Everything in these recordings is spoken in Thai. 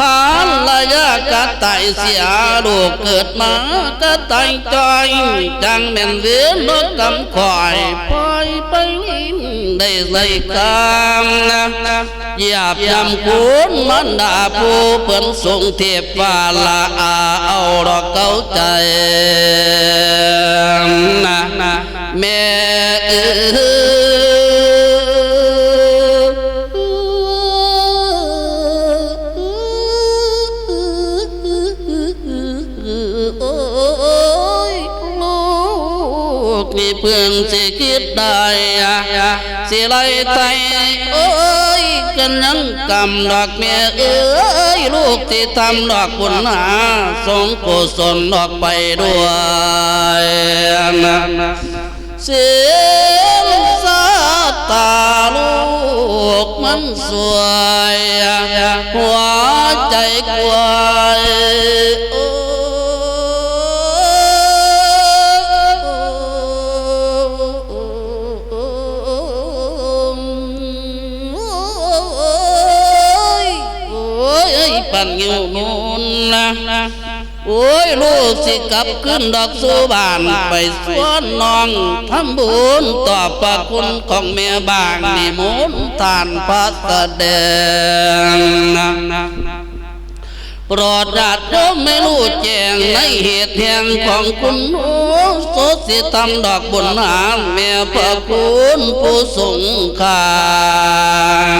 จาลกเต่าอาหาเก่าให้ทรงนะในตอนนั้นนายสักดาแทบปวงบ่าบ่หูค่าของมันดังนะพายะกะไตเสียลูกเกิดมากะไตจอยจังแม่นเวียนรถกำคอยปล่อยไปวิ่งได้เลยคำนะหยาบยำคูนมันดาผู้เพิ่นส่งเทพฟ้าละอาเอาดอกเก้าใจนะแม่เออ อะสิไล่ไตโอ้ยกันยังกำดอกแม่เอ้ยลูกที่ทำดอกบุญหาสงกุศลดอกไปด้วยนะเสียงสาตาลูกมันสวยหัวใจกวาย ลูกสิกลับขึ้นดอกสู่บ้านไปสวนน้องทำบุญตอบประคุณของแม่บางนิมนต์ทานพระแสดงโปรดญาติโยมไม่รู้แจ้งในเหตุแห่งของคุณหนูโสสิทำดอกบุญหาแม่พระคุณผู้ทรงคา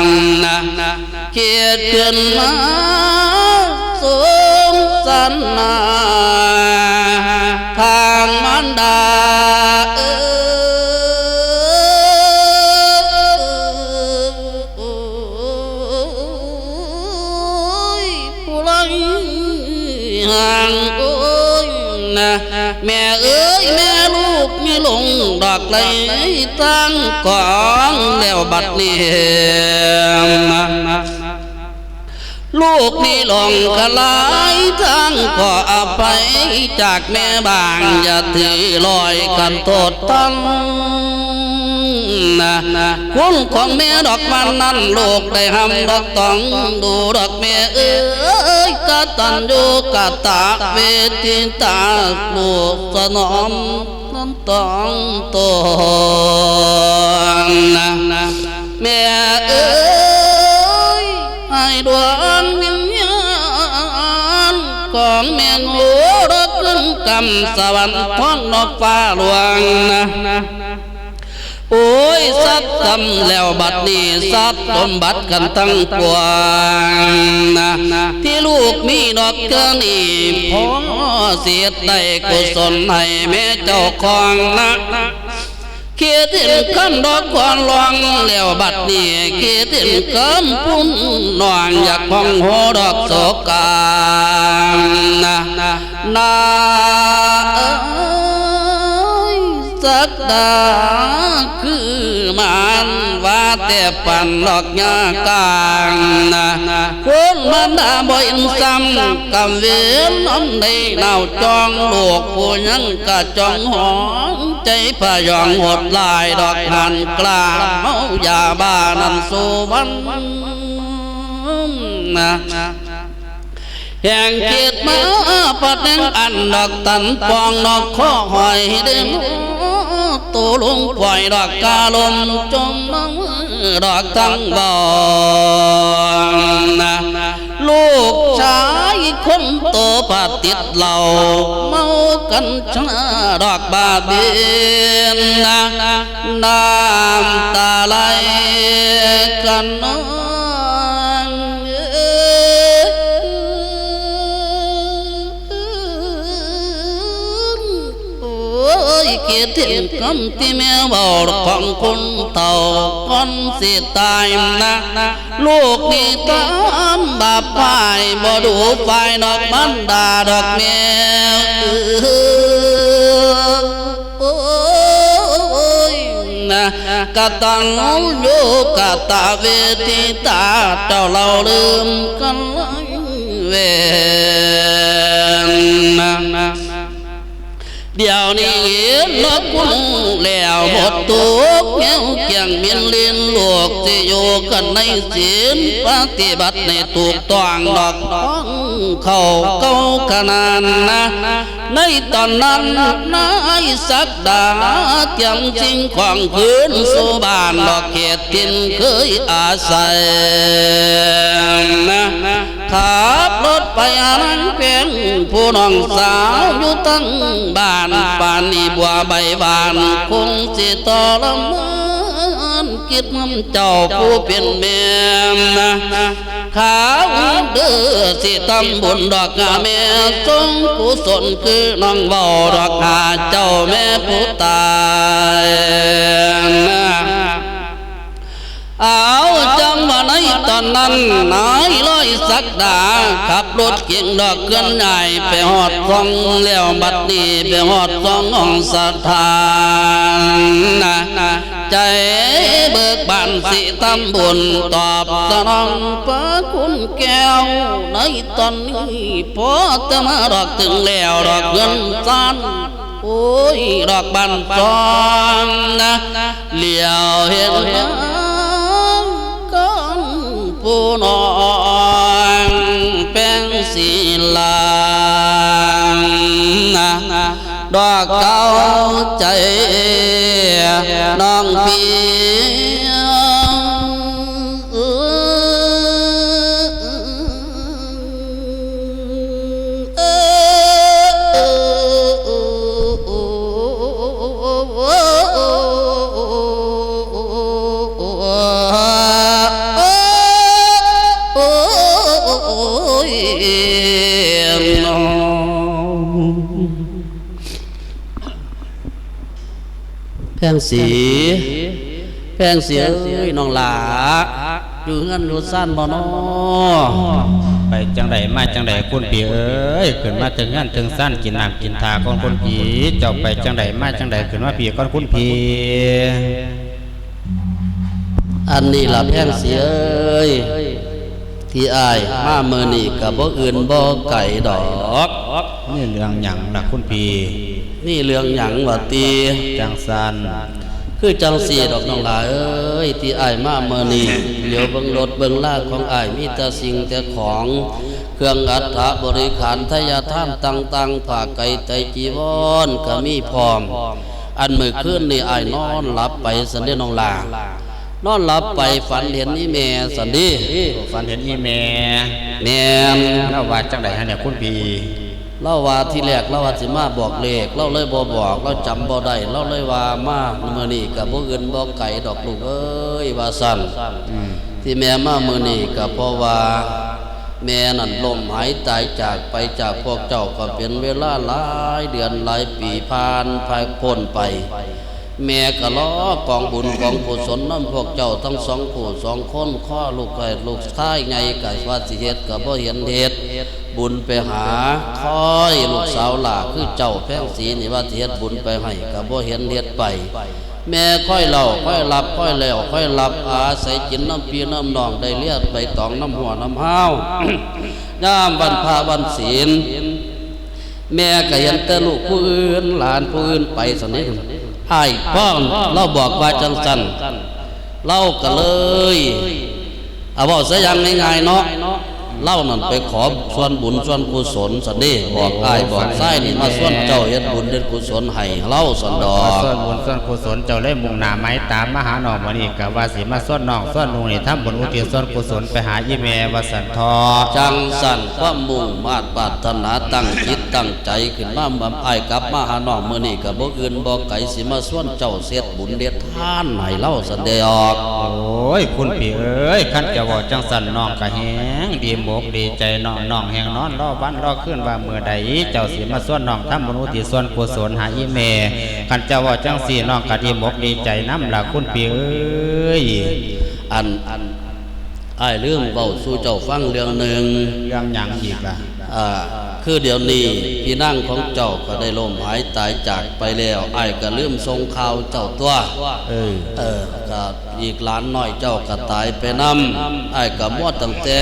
งนเกียรติขึ้นมาส สันนาทางมันดาเอ้ยผู้ไรห่างโอ้ยนะแม่เอ้ยแม่ลูกไมีหลงดอกไหลตั้งของแล้วบัดนี้ ลูกนี่หลงกะลายทั้งขออภัยจากแม่บางอย่าถือลอยกันโทษตั้งนะคุณของแม่ดอกมันนั้นลูกได้ทำดอกต้องดูดอกแม่เอ้ยกะตันอยู่กะตาเวทิตาลูกสนอมน้ำต้องตัวนะแม่เอ้ย ดวงวิญญาณของแม่นหัวรักขึ้นกำสวรรค์ท้องนกฟ้าหลวงนะโอ้ยสัตว์ทำแล้วบัดนี้สัตว์สมบัติกันทั้งปวงนะที่ลูกมีดอกเกลือนี่พอเสียได้กุศลให้แม่เจ้าของนะ คิดถึงคำดอกควานลองแล้วบัดนี้คิดถึงคำพุ่นนอนอยากพองหัวดอกโศกานนะนาเอ้ยสักดาันว่าแต่ปันดอกยากางนะคนมันดาบ่อินซ้ำกำเวียนน้ำในนาจองลูกผู้ยังกะจองหองใจพยองหดลายดอกหันกลางเมายาบ้านันสุวรรณนะแห่งเกียรติมาปัดแดงอันดอกตันปองดอกข้อหอยเด่น ตัวลุงปล่อยดอกกาลมจมน้องดอกทั้งบ่อนลูกชายคนโตปาติดเหล่าเมากันชนะดอกบาเบียนนะน้ำตาไหลกันน้อง คิดถึงคำที่แม่บอกของคุณเต่าก่อนสิตายนะ ลูกนี่ตามบาปไปบ่ดูฝ่ายดอกมันดาดอกแมวเอ้ยนะกะตังอยู่กะตาเวทีตาเจ้าเราลืมกันเว เดี๋ยวนี้ลบคุณแล้วหมดตุกแง้วเกียงมินเลียนลวกที่อยู่กันในศีลปฏิบัติในถูกต้องดอกน้องเข้าเก้าขนาดนะ ในตอนนั้นนายสักดาเตรียมสิ่งของคืนสู่บ้านดอกเขตทินเคยอาศัยนะขับรถไปอานังเพียงผู้น้องสาวอยู่ตั้งบ้านปานนี้บัวใบบานคงสิตอละเมินคิดมันเจ้าผู้เป็นแม่นะ ข้าวเด้อสิทำบุญดอกงาแม่ทรงกุศลคือน้องเบาดอกหาเจ้าแม่ผู้ตายเอาจังว่าในตอนนั้นนายร้อยสักดาขับรถเก่งดอกเคลื่อนใหญ่ไปหอดฟองแล้วบัดนี้ไปหอดฟององสถานนะ ใจเบิกบานสิทำบุญตอบสนองพระคุณแก้ว ในตอนนี้พอจะมาดอกถึงแล้วดอกเงินสันโอ้ยดอกบันฟองนะเหลียวเห็นก้อนผู้นอ ดอกเก้ สี แพงเสียเอ้ยน้องหลาอยู่เงินอยู่สั้นบ่นอไปจังไดมาจังไดคุณพี่เอ้ยขึ้นมาถึงงานถึงสั้นกินน้ำกินทาก่อนคุณพี่เจ้าไปจังไดมาจังไดขึ้นมาพี่ก่อนคุณพี่อันนี้ล่ะแพงเสียเอ้ยที่อายมาเมื่อนี่กับบ่อื่นบ่ไก่ดอกนี่เรื่องหยังล่ะคุณพี่ นี่เรื่องหยังว่าตีจังสันคือจังสีดอกน้องหลายเอ้ยที่อายมาเมื่อนี่เดี๋ยวเบิ่งรถเบิ่งลากของอายมีแต่สิ่งแต่ของเครื่องอัฐบริขารทายาทานต่างๆผ้าไก่ไตรจีวรก็มีพร้อม อันเมื่อคืนนี่อายนอนหลับไปสันเดน้องหลานอนหลับไปฝันเห็นนี่แม่สันดีฝันเห็นอีแม่แม่นแล้วว่าจังไดฮะเนี่ยคุณพี่ เล่าว่าที่แรกเล่าว่าสิมาบอกเลขเล่าเลยบ่บอกเล่าจำบ่ได้เล่าเลยว่ามาเมื่อนี้กับบ่อื่นบ่ไก่ดอกลูกเอ้ยว่าสั่นอืมที่แม่มาเมื่อนี้ก็เพราะว่าแม่นั่นล้มหายตายจากไปจากพวกเจ้าก็เป็นเวลาหลายเดือนหลายปีผ่านพายพ้นไป แม่ก็ล้อกองบุญกองกุศลน้ำพวกเจ้าทั้งสองผู้สองคนข้อลูกไก่ลูกชายไงกับว่าสิเฮ็ดกับ่เห็นเฮ็ดบุญไปหาคอยลูกสาวหล่าคือเจ้าแพงสีนี่ว่าสิเฮ็ดบุญไปให้กับ่เห็นเฮ็ดไป แม่ค่อยเล่าค่อยหลับค่อยแล้วค่อยหลับอาศัยกินน้ำปีน้ำนองได้เลียดใบตองน้ำหัวน้ำห้าวย่ามวันพาวันศีลแม่ก็เห็นแต่ลูกผู้อื่นหลานผู้อื่นไปสนิท ไอ้พ่อเราบอกว่าจังสันเราก็เลยเอาบอกเสียังง่ายๆเนาะ เล่านั่นไปขอส่วนบุญส่วนกุศลสันเดีบอกอ้ายบอกไส้นี่มาส่วนเจ้าเฮ็ดบุญเฮ็ดกุศลให้เล่าสันดอขอกส่วนบุญส่วนกุศลเจ้าเล่มุ่งหน้าไม้ตามมาหาน้องวันนี้กับว่าสิมาส่วนน้องส่วนลุงนี่ทำบุญอุทิศส่วนกุศลไปหาอีแม่ว่าสันทอจังสันความมุ่งมาดปรารถนาตั้งจิตตั้งใจขึ้นมาบำไอ้ายกลับมาหาน้องมื้อนี้ก็บ่อื่นบ่ไกลสิมาส่วนเจ้าเสียดบุญเด็ดทานให้เล่าสันเดออกโอ้ยคุณพี่เอ้ยขั้นจะบอกจังสันน้องกะแหงดีหมกดีใจน้องน้องแห่งนอนรอวันรอขึ้นว่าเมื่อใดเจ้าสิมาส่วนน้องทำบุญอุทิศส่วนกุศลหาอีเมคันเจ้าว่าจังสี่น้องกะดีมกดีใจน้ำละคุณพี่เอ้ยอันอันไอ้ายลืมเบาสู่เจ้าฟังเรื่องหนึ่งเรื่องหยังอีกล่ะอ่าคือเดี๋ยวนี้พี่นั่งของเจ้าก็ได้ล่มหายตายจากไปแล้วไอ้ายก็ลืมทรงข่าวเจ้าตัวเออเออก็อีกหลานน้อยเจ้าก็ตายไปนำไอ้ายก็มัวตั้งแต่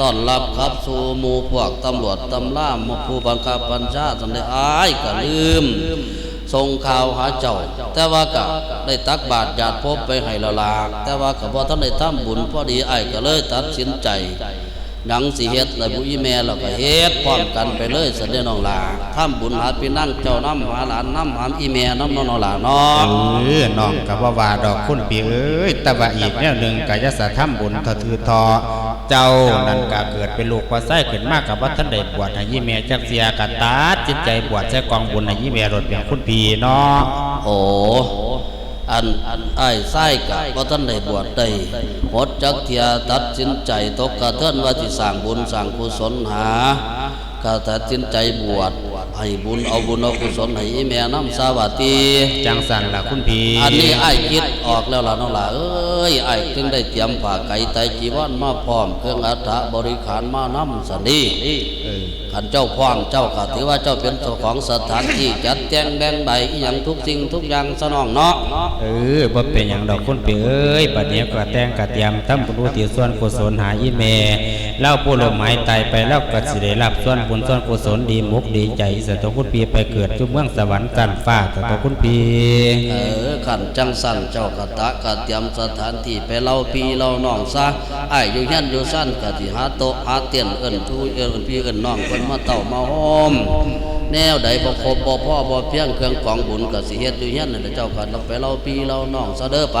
ต้อนรับครับสู่หมู่พวกตำรวจตำล่าหมู่ผู้บังคับบัญชาสันได้อ้ายก็ลืมส่งข่าวหาเจ้า แต่ว่าก็ได้ตักบาตรญาดพบไปให้ละลาแต่ว่าก็บ่ท่านได้ทำบุญพอดีไอ้ายก็เลยตัดสินใจ หนังสิเฮ็ดแล้วผู้อีแม่เราก็เฮ็ดพร้อมกันไปเลยสันเดน้องหลาทำบุญหาพี่นั่งเจ้าน้ำหาหลานน้ำหามอีแม่น้ำน้องหลาเนาะเออน้องกับว่าว่าดอกคุณพี่เอ้ยแต่ว่าอีกแนวหนึ่งกายสะทำบุญทอถือทอ เจ้านั่นก็เกิดเป็นลูกว่าไส้ขึ้นมากกับว่าท่านได้บวชให้ยี่เมียจักเสียกัตาจิตใจบวชใช้กองบุญให้ยี่เมียรถเพียงคุณพี่เนาะโอ้ อันอันไอ้ายไส้กับท่านได้บวชได้หดจักเทียตัดสินใจตกกระเทินว่าสิสร้างบุญสั่งกุศลหาก็ตัดสินใจบวช ให้บุญเอาบุญเอากุศลให้อีแม่น้ำสาวัสดีจังสันล่ะคุณพี่อันนี้ไอ้ายคิดออกแล้วล่ะน้องหล่ะเอ้ยไอ้ายจึงได้เตรียมผ้าไก่ไตรจีวรมาพร้อมเครื่องอัฐบริขารมานำสันนี่เออขันเจ้าพร้อมเจ้าก็ถือว่าเจ้าเป็นเจ้าของสถานที่จัดแจงแบ่งใบอหย่างทุกสิ่งทุกอย่างสนองเนาะเออบ่เป็นอย่างดอกคุณพี่เอ้ยบัดเนี้ยก็แต่งกะเตรียมทำบุญอุทิศส่วนกุศลหายี่เม เล่าผู้ลมหายตายไปแล้วก็สิได้รับส่วนบุญส่วนกุศลดีมุกดีใจสะตวคุณพี่ไปเกิดจุเมืองสวรรค์กันฟ้าสะตวคุณพี่เออขันจังสันเจ้ากะตะกะเตรียมสถานที่ไปเล่าพี่เล่าน้องซะไอ้อยู่ยันอยู่สั้นกะที่หาโต๊ะหาเตียนเอิ้นทูเอิ้นพี่เอิ้นน้องเพิ่นมาเต่ามาหอมแนวใดบ่ครบบ่พ่อบ่เพียงเครื่องของบุญก็สิเฮ็ดอยู่ยันนั่นแหละเจ้าก็ต้องไปเล่าพี่เล่าน้องซะเด้อไป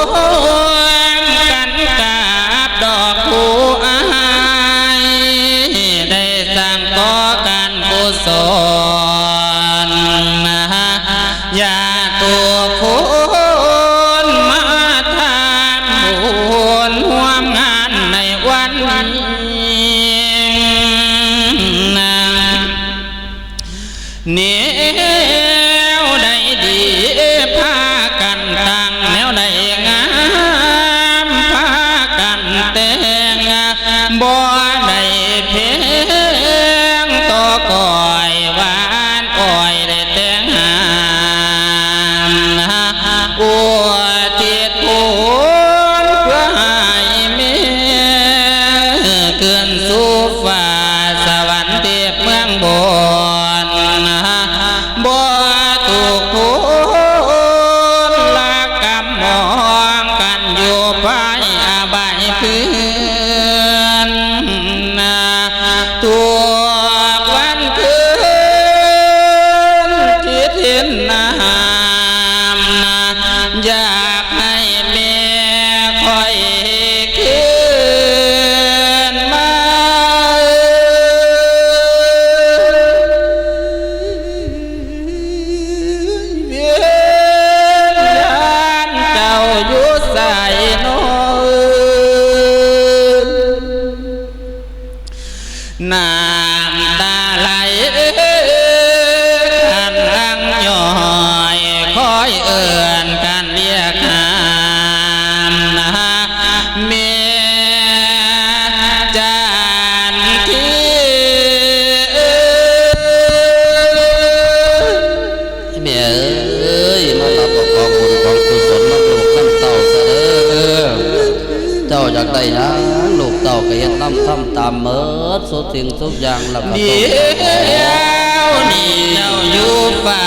สุดสิ่งทุกอย่างแล้วก็เดียวนี่เจ้าอยู่ป่า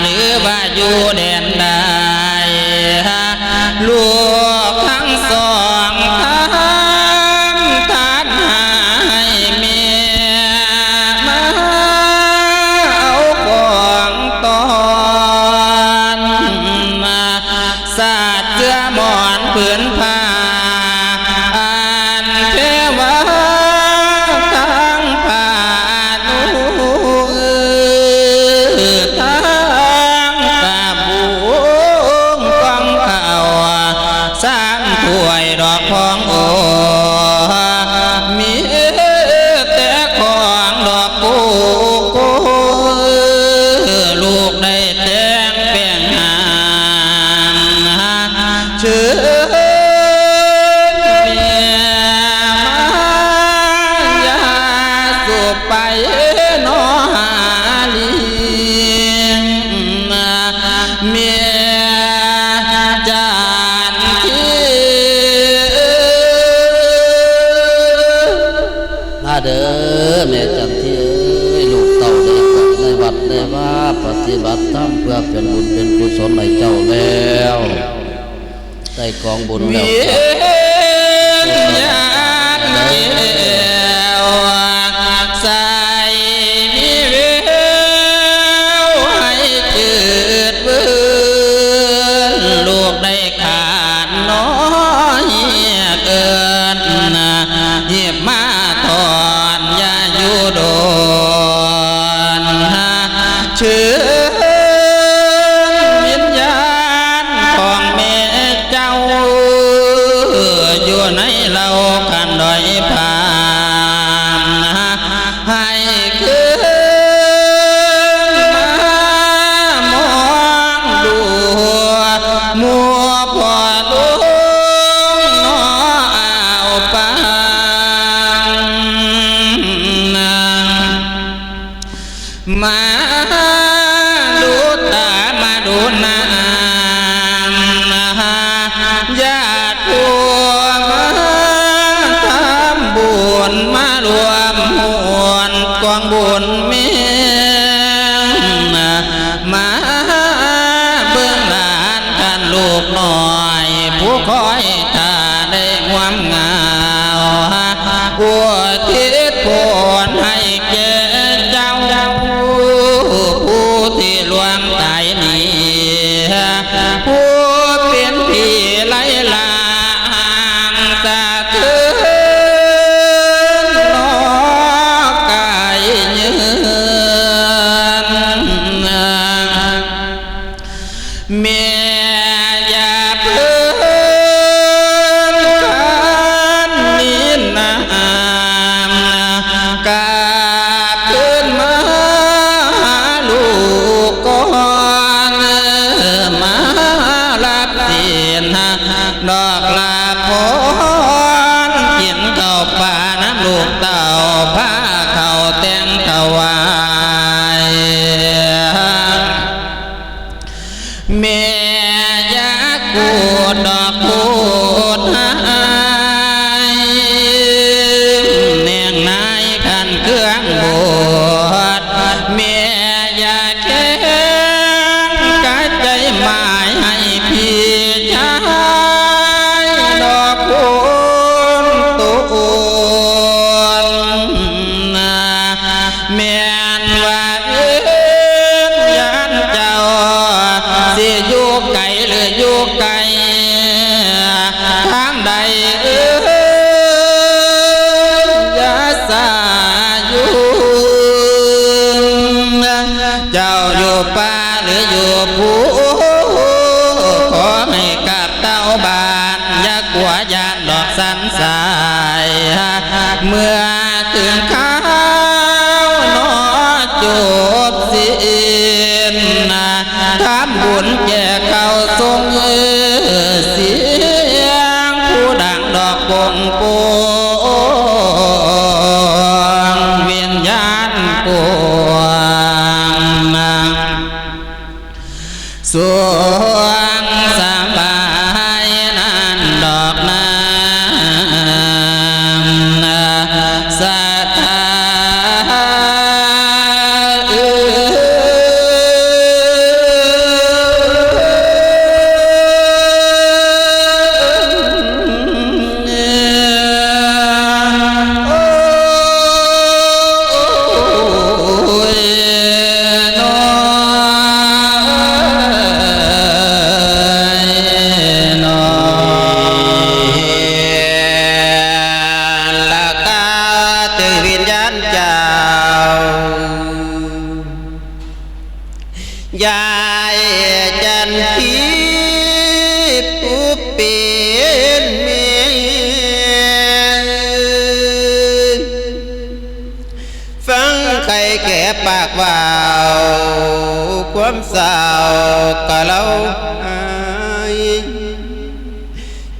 หรือว่าอยู่แดนใดลูกาเป็นบุญเป็นกุศลในเจ้าแล้ว ได้กองบุญแล้ว วังบุญเม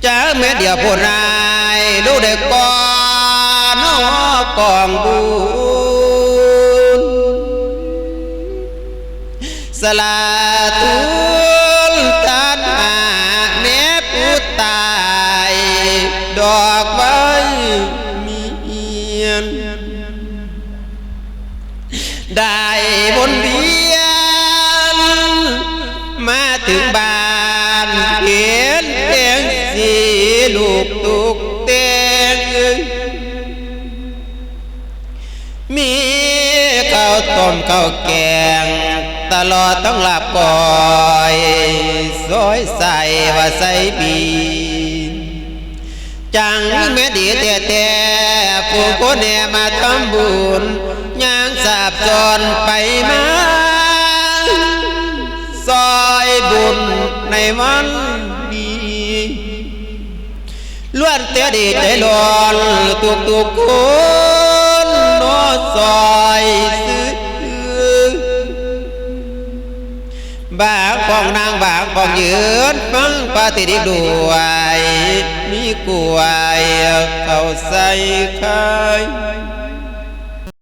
จ้าแม่เดียวผู้นายลูกเด็กก่อนนกองบุญสลาตู ข้าวแกง ตลอดต้องหลับก่อยซอยใส่ว่าใส่บีจังแม่ดีแต่แต่ผู้คนแน่มาทำบุญย่างสาบจรไปมาซอยบุญในวันดีล้วนแต่ดีใจร้อนทุกทุกๆคนนอซอย บางกองนางบางกองยืนฟังปฏิดิด้วยมีกลวยเขาใส่ใคร